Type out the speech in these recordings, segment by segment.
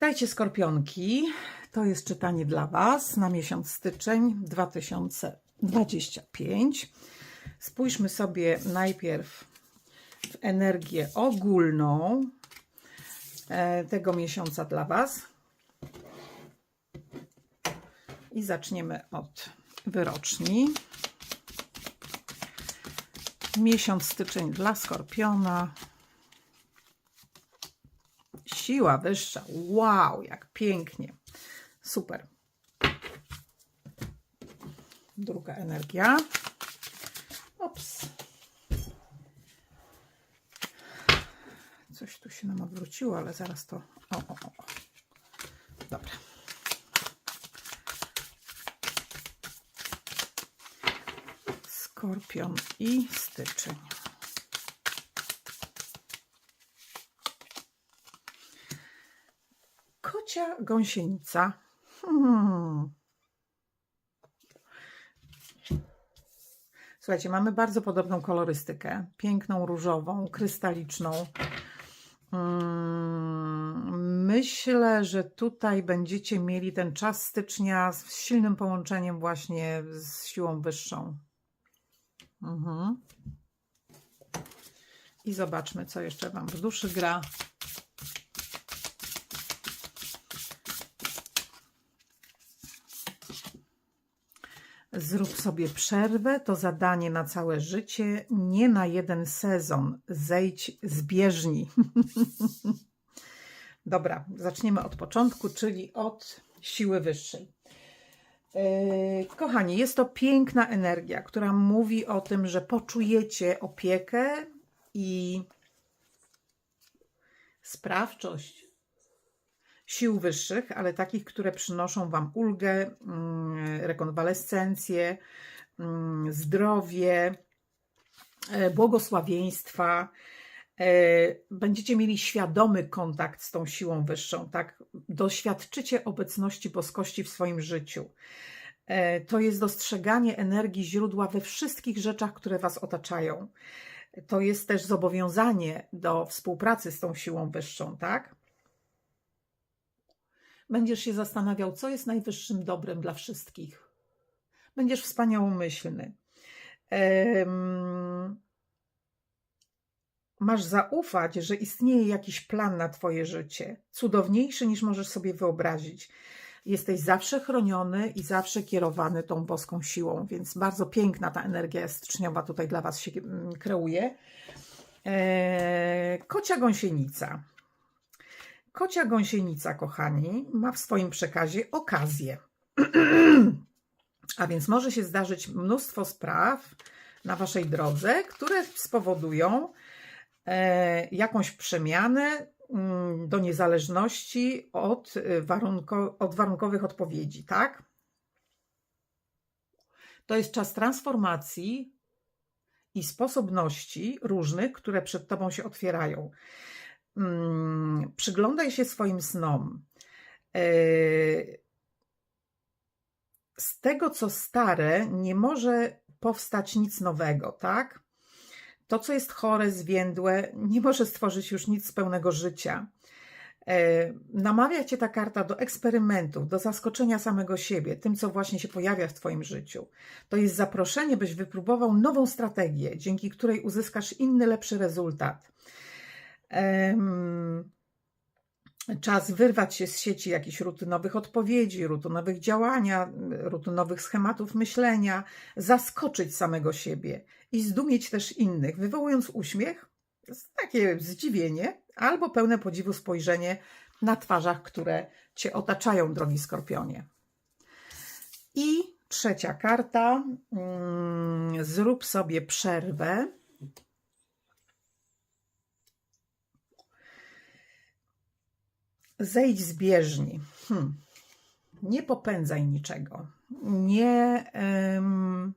Dajcie skorpionki. To jest czytanie dla Was na miesiąc styczeń 2025. Spójrzmy sobie najpierw w energię ogólną e, tego miesiąca dla Was. I zaczniemy od wyroczni. Miesiąc styczeń dla skorpiona. Siła wyższa. Wow, jak pięknie. Super. Druga energia. Ops. Coś tu się nam odwróciło, ale zaraz to. O, o, o. Dobra. Skorpion i styczeń. Kocia gąsienica. Hmm. Słuchajcie, mamy bardzo podobną kolorystykę. Piękną, różową, krystaliczną. Mm, Myślę, że tutaj będziecie mieli ten czas stycznia z silnym połączeniem właśnie z siłą wyższą. Mhm. I zobaczmy, co jeszcze Wam w duszy gra. Zrób sobie przerwę, to zadanie na całe życie, nie na jeden sezon. Zejdź z bieżni. Dobra, zaczniemy od początku, czyli od siły wyższej. Yy, Kochani, jest to piękna energia, która mówi o tym, że poczujecie opiekę i sprawczość sił wyższych, ale takich, które przynoszą Wam ulgę, mm, rekonwalescencję, mm, zdrowie, e, błogosławieństwa. E, Będziecie mieli świadomy kontakt z tą siłą wyższą, tak? Doświadczycie obecności boskości w swoim życiu. E, To jest dostrzeganie energii źródła we wszystkich rzeczach, które Was otaczają. To jest też zobowiązanie do współpracy z tą siłą wyższą, tak? Będziesz się zastanawiał, co jest najwyższym dobrem dla wszystkich. Będziesz wspaniałomyślny. Em, Masz zaufać, że istnieje jakiś plan na Twoje życie, cudowniejszy niż możesz sobie wyobrazić. Jesteś zawsze chroniony i zawsze kierowany tą boską siłą, więc bardzo piękna ta energia styczniowa tutaj dla Was się mm, kreuje. E, Kocia gąsienica. Kocia gąsienica, kochani, ma w swoim przekazie okazję. A więc może się zdarzyć mnóstwo spraw na Waszej drodze, które spowodują e, jakąś przemianę mm, do niezależności od, y, warunko, od warunkowych odpowiedzi, tak? To jest czas transformacji i sposobności różnych, które przed Tobą się otwierają. Mm, Przyglądaj się swoim snom. E, Z tego, co stare, nie może powstać nic nowego, tak? To, co jest chore, zwiędłe, nie może stworzyć już nic z pełnego życia. E, Namawia cię ta karta do eksperymentów, do zaskoczenia samego siebie, tym, co właśnie się pojawia w Twoim życiu. To jest zaproszenie, byś wypróbował nową strategię, dzięki której uzyskasz inny, lepszy rezultat. Czas wyrwać się z sieci jakichś rutynowych odpowiedzi, rutynowych działania, rutynowych schematów myślenia, zaskoczyć samego siebie i zdumieć też innych, wywołując uśmiech, takie zdziwienie albo pełne podziwu spojrzenie na twarzach, które Cię otaczają, drogi skorpionie. I trzecia karta. Zrób sobie przerwę. Zejdź z bieżni. Hmm. Nie popędzaj niczego. Nie, em,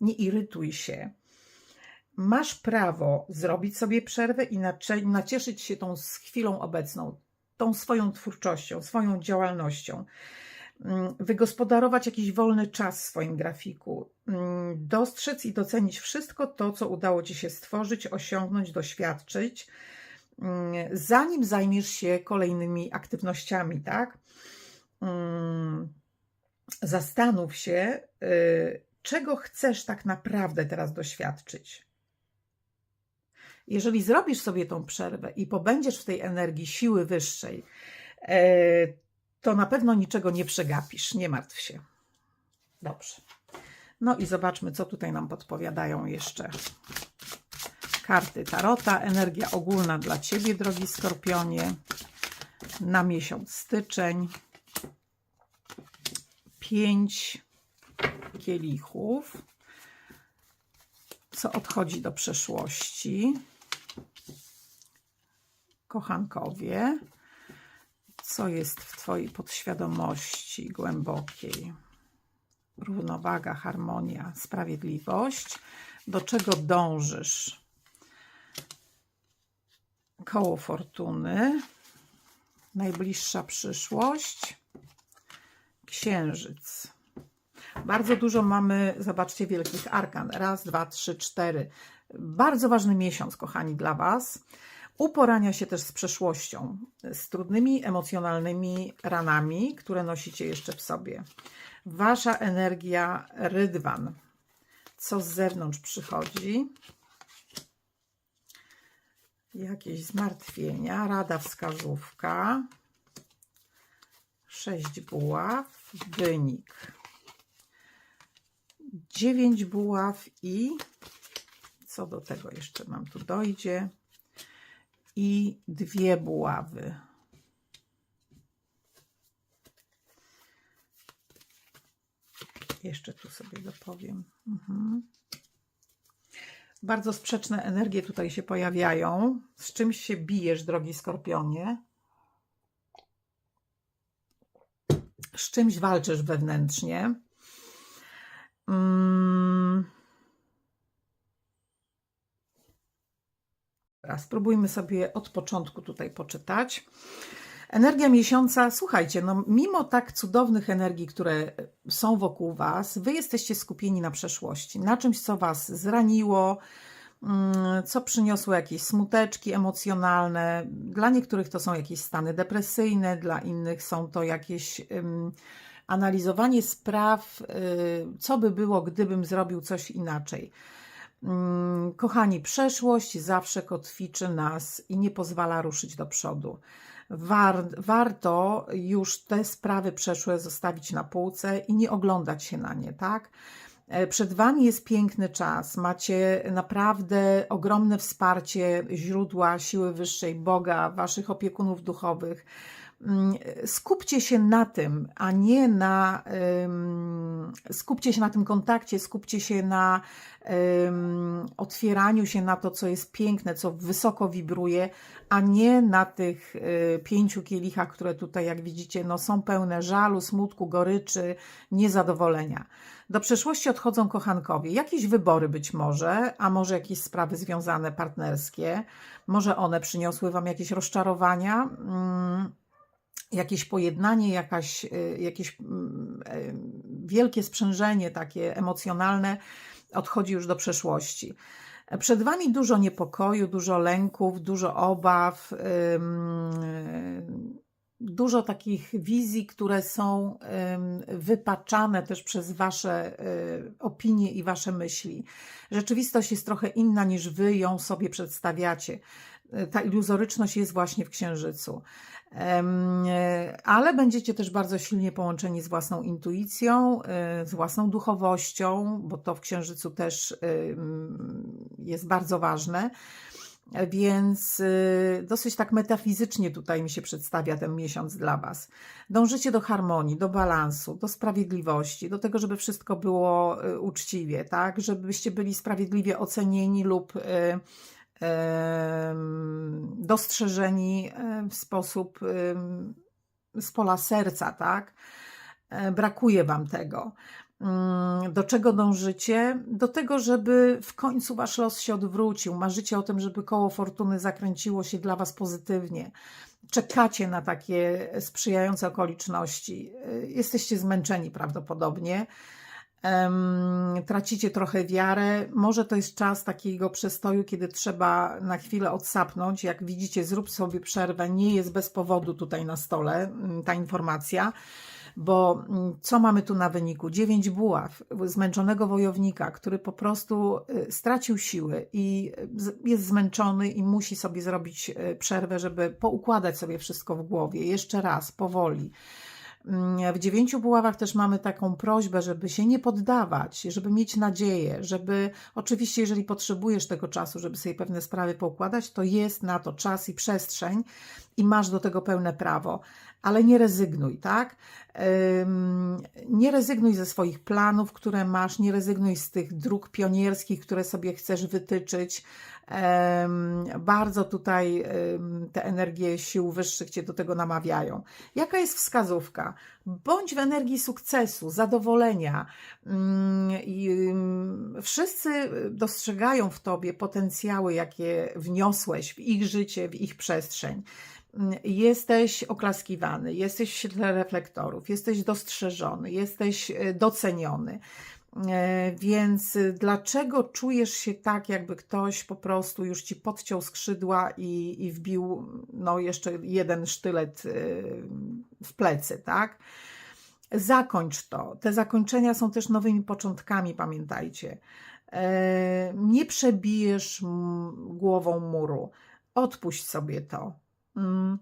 nie irytuj się. Masz prawo zrobić sobie przerwę i nacieszyć się tą chwilą obecną, tą swoją twórczością, swoją działalnością. Mm, Wygospodarować jakiś wolny czas w swoim grafiku. Mm, Dostrzec i docenić wszystko to, co udało Ci się stworzyć, osiągnąć, doświadczyć zanim zajmiesz się kolejnymi aktywnościami, tak? Mm, Zastanów się, y, czego chcesz tak naprawdę teraz doświadczyć. Jeżeli zrobisz sobie tą przerwę i pobędziesz w tej energii siły wyższej, e, to na pewno niczego nie przegapisz. Nie martw się. Dobrze. No i zobaczmy, co tutaj nam podpowiadają jeszcze karty Tarota. Energia ogólna dla Ciebie, drogi Skorpionie, na miesiąc styczeń. Pięć kielichów, co odchodzi do przeszłości. Kochankowie, co jest w Twojej podświadomości głębokiej? Równowaga, harmonia, sprawiedliwość. Do czego dążysz? Koło fortuny, najbliższa przyszłość, księżyc. Bardzo dużo mamy, zobaczcie, wielkich arkan. Raz, dwa, trzy, cztery. Bardzo ważny miesiąc, kochani, dla Was. Uporania się też z przeszłością, z trudnymi emocjonalnymi ranami, które nosicie jeszcze w sobie. Wasza energia rydwan. Co z zewnątrz przychodzi? Jakieś zmartwienia, rada, wskazówka. Sześć buław, wynik. Dziewięć buław i co do tego jeszcze nam tu dojdzie? I dwie buławy. Jeszcze tu sobie dopowiem. Mhm. Bardzo sprzeczne energie tutaj się pojawiają. Z czymś się bijesz, drogi skorpionie? Z czymś walczysz wewnętrznie? Mm. Teraz spróbujmy sobie od początku tutaj poczytać. Energia miesiąca, słuchajcie, no mimo tak cudownych energii, które są wokół Was, Wy jesteście skupieni na przeszłości, na czymś, co Was zraniło, mm, co przyniosło jakieś smuteczki emocjonalne. Dla niektórych to są jakieś stany depresyjne, dla innych są to jakieś um, analizowanie spraw, y, co by było, gdybym zrobił coś inaczej. Mm, kochani, przeszłość zawsze kotwiczy nas i nie pozwala ruszyć do przodu. War, warto już te sprawy przeszłe zostawić na półce i nie oglądać się na nie, tak? E, przed Wami jest piękny czas. Macie naprawdę ogromne wsparcie źródła siły wyższej, Boga, Waszych opiekunów duchowych. Mm, skupcie się na tym, a nie na. Skupcie się na tym kontakcie, skupcie się na otwieraniu się na to, co jest piękne, co wysoko wibruje, a nie na tych y, pięciu kielichach, które tutaj, jak widzicie, no, są pełne żalu, smutku, goryczy, niezadowolenia. Do przeszłości odchodzą kochankowie. Jakieś wybory być może, a może jakieś sprawy związane partnerskie. Może one przyniosły Wam jakieś rozczarowania. Mm, jakieś pojednanie, jakaś, y, jakieś mm, e, wielkie sprzężenie takie emocjonalne odchodzi już do przeszłości. Przed Wami dużo niepokoju, dużo lęków, dużo obaw, dużo takich wizji, które są wypaczane też przez Wasze y, opinie i Wasze myśli. Rzeczywistość jest trochę inna niż Wy ją sobie przedstawiacie. Ta iluzoryczność jest właśnie w Księżycu ale będziecie też bardzo silnie połączeni z własną intuicją, e, z własną duchowością, bo to w Księżycu też jest bardzo ważne. Więc e, dosyć tak metafizycznie tutaj mi się przedstawia ten miesiąc dla Was. Dążycie do harmonii, do balansu, do sprawiedliwości, do tego, żeby wszystko było e, uczciwie, tak? Żebyście byli sprawiedliwie ocenieni lub dostrzeżeni w sposób z pola serca, tak? E, brakuje Wam tego. Mm, do czego dążycie? Do tego, żeby w końcu Wasz los się odwrócił. Marzycie o tym, żeby koło fortuny zakręciło się dla Was pozytywnie. Czekacie na takie sprzyjające okoliczności. E, jesteście zmęczeni prawdopodobnie em, tracicie trochę wiarę. Może to jest czas takiego przestoju, kiedy trzeba na chwilę odsapnąć. Jak widzicie, zrób sobie przerwę. Nie jest bez powodu tutaj na stole mm, ta informacja. Bo mm, co mamy tu na wyniku? Dziewięć buław, zmęczonego wojownika, który po prostu y, stracił siły i y, jest zmęczony i musi sobie zrobić y, przerwę, żeby poukładać sobie wszystko w głowie. Jeszcze raz, powoli. Mm, W dziewięciu buławach też mamy taką prośbę, żeby się nie poddawać, żeby mieć nadzieję, żeby oczywiście, jeżeli potrzebujesz tego czasu, żeby sobie pewne sprawy poukładać, to jest na to czas i przestrzeń i masz do tego pełne prawo, ale nie rezygnuj, tak? Nie rezygnuj ze swoich planów, które masz, nie rezygnuj z tych dróg pionierskich, które sobie chcesz wytyczyć. Bardzo tutaj te energie sił wyższych cię do tego namawiają. Jaka jest wskazówka? Bądź w energii sukcesu, zadowolenia. Wszyscy dostrzegają w tobie potencjały, jakie wniosłeś w ich życie, w ich przestrzeń. Jesteś oklaskiwany, jesteś w świetle reflektorów, jesteś dostrzeżony, jesteś e, doceniony. E, Więc y, dlaczego czujesz się tak, jakby ktoś po prostu już ci podciął skrzydła i, i wbił no, jeszcze jeden sztylet w plecy, tak? Zakończ to. Te zakończenia są też nowymi początkami, pamiętajcie. E, Nie przebijesz głową muru. Odpuść sobie to. Mm.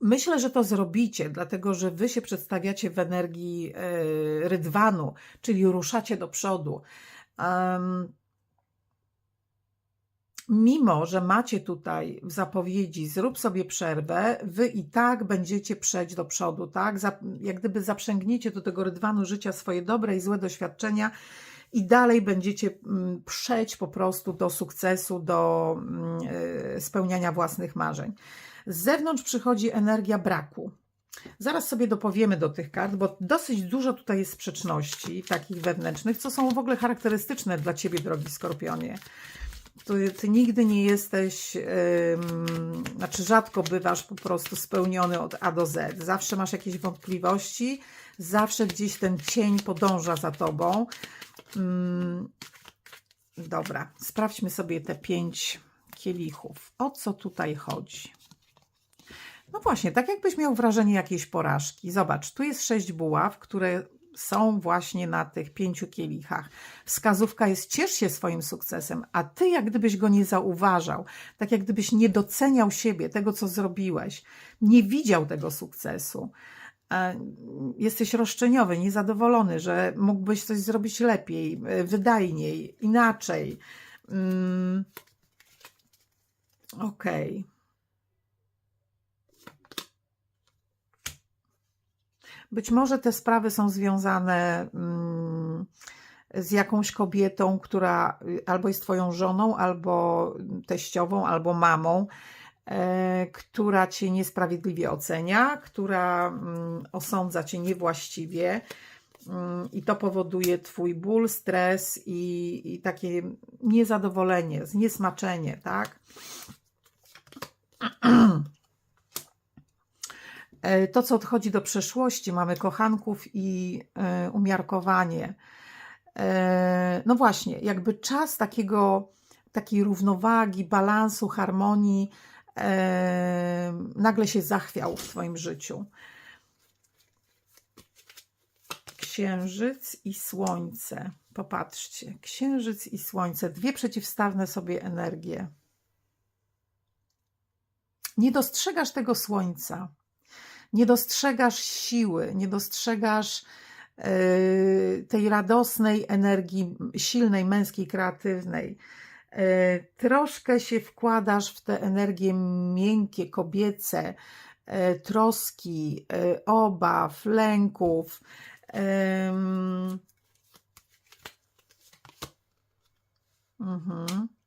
Myślę, że to zrobicie, dlatego że wy się przedstawiacie w energii e, rydwanu, czyli ruszacie do przodu. Mimo, że macie tutaj w zapowiedzi, zrób sobie przerwę, wy i tak będziecie przejść do przodu, tak? Jak gdyby zaprzęgniecie do tego rydwanu życia swoje dobre i złe doświadczenia i dalej będziecie mm, przejść po prostu do sukcesu, do mm, e, spełniania własnych marzeń. Z zewnątrz przychodzi energia braku. Zaraz sobie dopowiemy do tych kart, bo dosyć dużo tutaj jest sprzeczności takich wewnętrznych, co są w ogóle charakterystyczne dla Ciebie, drogi Skorpionie. Ty, ty nigdy nie jesteś, ym, znaczy rzadko bywasz po prostu spełniony od A do Z. Zawsze masz jakieś wątpliwości, zawsze gdzieś ten cień podąża za tobą. Ym, dobra, sprawdźmy sobie te pięć kielichów. O co tutaj chodzi? No właśnie, tak jakbyś miał wrażenie jakiejś porażki. Zobacz, tu jest sześć buław, które są właśnie na tych pięciu kielichach. Wskazówka jest ciesz się swoim sukcesem, a ty jak gdybyś go nie zauważał, tak jak gdybyś nie doceniał siebie, tego co zrobiłeś, nie widział tego sukcesu. Jesteś roszczeniowy, niezadowolony, że mógłbyś coś zrobić lepiej, e, wydajniej, inaczej. Mm. Okej. Być może te sprawy są związane mm, z jakąś kobietą, która y, albo jest Twoją żoną, albo teściową, albo mamą, która Cię niesprawiedliwie ocenia, która mm, osądza Cię niewłaściwie. mm, I to powoduje Twój ból, stres i, i takie niezadowolenie, zniesmaczenie, tak? E, To, co odchodzi do przeszłości, mamy kochanków i e, umiarkowanie. E, No właśnie, jakby czas takiego, takiej równowagi, balansu, harmonii e, nagle się zachwiał w Twoim życiu. Księżyc i Słońce. Popatrzcie, Księżyc i Słońce, dwie przeciwstawne sobie energie. Nie dostrzegasz tego Słońca nie dostrzegasz siły, nie dostrzegasz yy, tej radosnej energii, silnej, męskiej, kreatywnej. Yy, Troszkę się wkładasz w te energie miękkie, kobiece, yy, troski, yy, obaw, lęków. Mhm.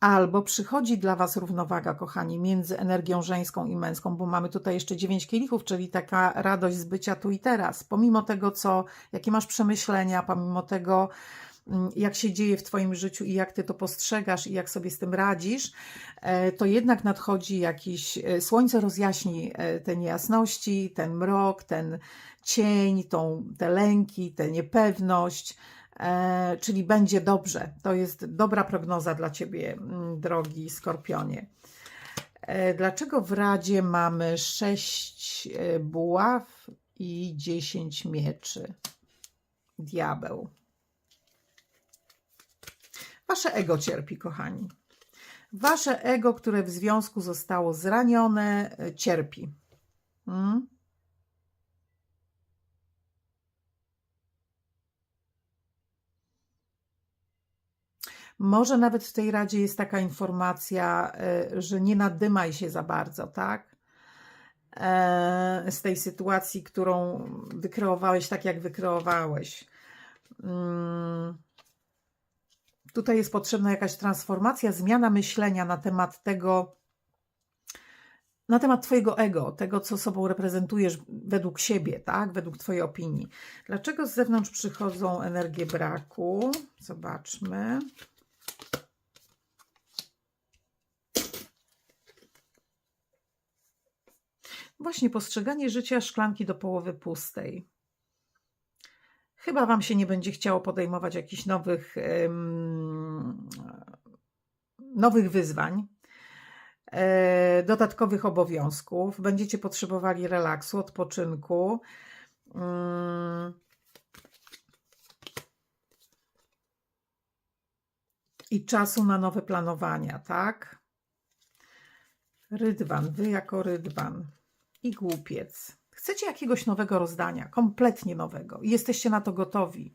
Albo przychodzi dla Was równowaga, kochani, między energią żeńską i męską, bo mamy tutaj jeszcze dziewięć kielichów, czyli taka radość z bycia tu i teraz. Pomimo tego, co, jakie masz przemyślenia, pomimo tego, mm, jak się dzieje w Twoim życiu i jak Ty to postrzegasz i jak sobie z tym radzisz, e, to jednak nadchodzi jakiś, e, słońce rozjaśni e, te niejasności, ten mrok, ten cień, tą, te lęki, tę niepewność, czyli będzie dobrze. To jest dobra prognoza dla Ciebie, drogi Skorpionie. Dlaczego w Radzie mamy sześć buław i dziesięć mieczy? Diabeł. Wasze ego cierpi, kochani. Wasze ego, które w związku zostało zranione, e, cierpi. Hmm? Może nawet w tej radzie jest taka informacja, e, że nie nadymaj się za bardzo, tak? E, z tej sytuacji, którą wykreowałeś tak, jak wykreowałeś. Hmm. Tutaj jest potrzebna jakaś transformacja, zmiana myślenia na temat tego, na temat Twojego ego, tego, co sobą reprezentujesz według siebie, tak? według Twojej opinii. Dlaczego z zewnątrz przychodzą energie braku? Zobaczmy. Właśnie postrzeganie życia szklanki do połowy pustej. Chyba Wam się nie będzie chciało podejmować jakichś nowych, nowych wyzwań, e, dodatkowych obowiązków. Będziecie potrzebowali relaksu, odpoczynku. Mm. I czasu na nowe planowania, tak? Rydwan, wy jako rydwan i głupiec. Chcecie jakiegoś nowego rozdania, kompletnie nowego i jesteście na to gotowi.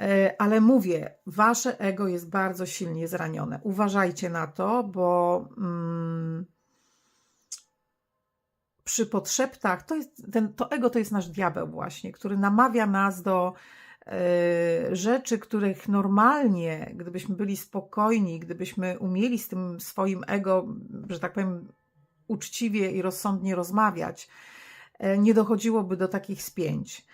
E, ale mówię, wasze ego jest bardzo silnie zranione. Uważajcie na to, bo mm, przy podszeptach to, jest, ten, to ego to jest nasz diabeł, właśnie, który namawia nas do y, rzeczy, których normalnie, gdybyśmy byli spokojni, gdybyśmy umieli z tym swoim ego, że tak powiem, uczciwie i rozsądnie rozmawiać, E, nie dochodziłoby do takich spięć.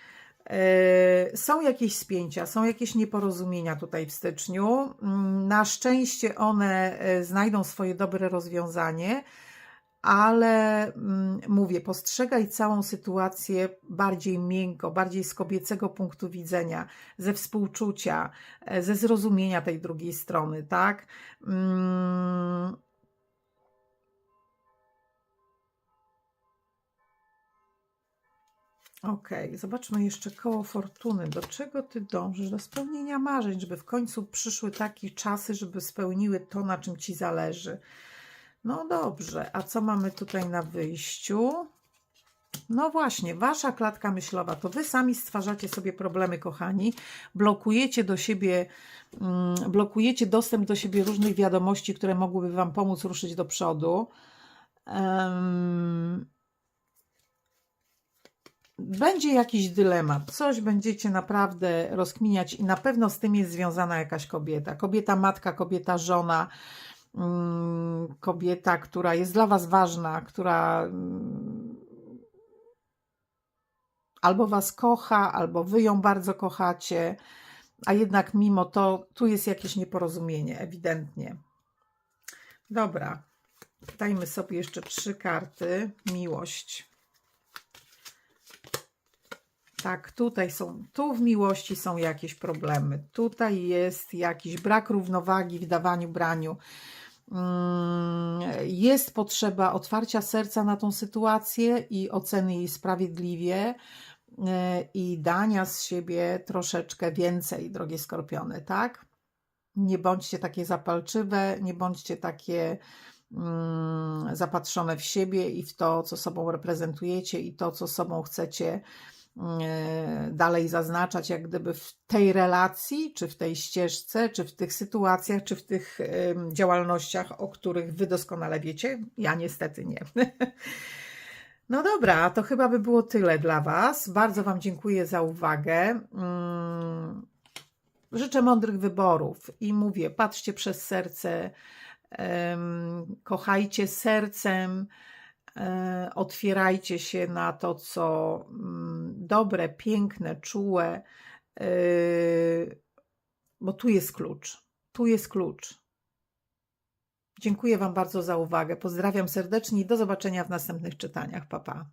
E, są jakieś spięcia, są jakieś nieporozumienia tutaj w styczniu. Mm, na szczęście one e, znajdą swoje dobre rozwiązanie, ale mm, mówię, postrzegaj całą sytuację bardziej miękko, bardziej z kobiecego punktu widzenia, ze współczucia, ze zrozumienia tej drugiej strony, tak? Mm, Okay. zobaczmy jeszcze koło fortuny. Do czego ty dążysz? Do spełnienia marzeń, żeby w końcu przyszły takie czasy, żeby spełniły to, na czym ci zależy. No dobrze, a co mamy tutaj na wyjściu? No właśnie, wasza klatka myślowa, to wy sami stwarzacie sobie problemy, kochani. Blokujecie do siebie, mm, blokujecie dostęp do siebie różnych wiadomości, które mogłyby wam pomóc ruszyć do przodu. Um, będzie jakiś dylemat, coś będziecie naprawdę rozkminiać i na pewno z tym jest związana jakaś kobieta. Kobieta matka, kobieta żona, mm, kobieta, która jest dla Was ważna, która mm, albo Was kocha, albo Wy ją bardzo kochacie, a jednak mimo to tu jest jakieś nieporozumienie, ewidentnie. Dobra, dajmy sobie jeszcze trzy karty. Miłość. Tak, tutaj są, tu w miłości są jakieś problemy. Tutaj jest jakiś brak równowagi w dawaniu, braniu. Mm, jest potrzeba otwarcia serca na tą sytuację i oceny jej sprawiedliwie e, i dania z siebie troszeczkę więcej, drogie skorpiony, tak? Nie bądźcie takie zapalczywe, nie bądźcie takie mm, zapatrzone w siebie i w to, co sobą reprezentujecie i to, co sobą chcecie dalej zaznaczać, jak gdyby w tej relacji, czy w tej ścieżce, czy w tych sytuacjach, czy w tych działalnościach, o których wy doskonale wiecie. Ja niestety nie. No dobra, to chyba by było tyle dla Was. Bardzo Wam dziękuję za uwagę. Mm, życzę mądrych wyborów i mówię, patrzcie przez serce, kochajcie sercem E, otwierajcie się na to, co mm, dobre, piękne, czułe. E, bo tu jest klucz. Tu jest klucz. Dziękuję Wam bardzo za uwagę. Pozdrawiam serdecznie i do zobaczenia w następnych czytaniach. Pa, pa.